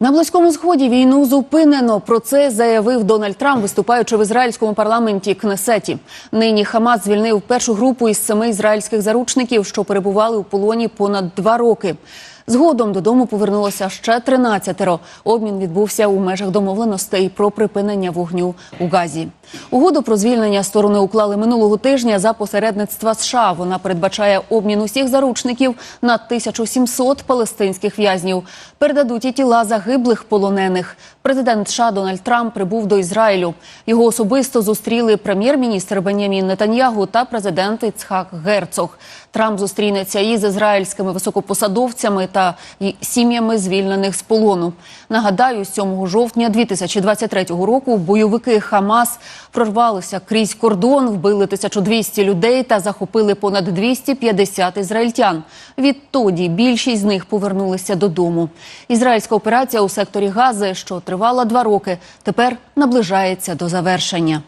На близькому сході війну зупинено. Про це заявив Дональд Трамп, виступаючи в ізраїльському парламенті Кнесеті. Нині Хамас звільнив першу групу із семи ізраїльських заручників, що перебували у полоні понад два роки. Згодом додому повернулося ще 13-ро. Обмін відбувся у межах домовленостей про припинення вогню у Газі. Угоду про звільнення сторони уклали минулого тижня за посередництва США. Вона передбачає обмін усіх заручників на 1700 палестинських в'язнів. Передадуть і тіла загиблих полонених. Президент США Дональд Трамп прибув до Ізраїлю. Його особисто зустріли прем'єр-міністр Бенямін Нетаньягу та президент Іцхак Герцог. Трамп зустрінеться із ізраїльськими високопосадовцями та й сім'ями звільнених з полону. Нагадаю, 7 жовтня 2023 року бойовики Хамас прорвалися крізь кордон, вбили 1200 людей та захопили понад 250 ізраїльтян. Відтоді більшість з них повернулися додому. Ізраїльська операція у секторі Гази, що тривала два роки, тепер наближається до завершення.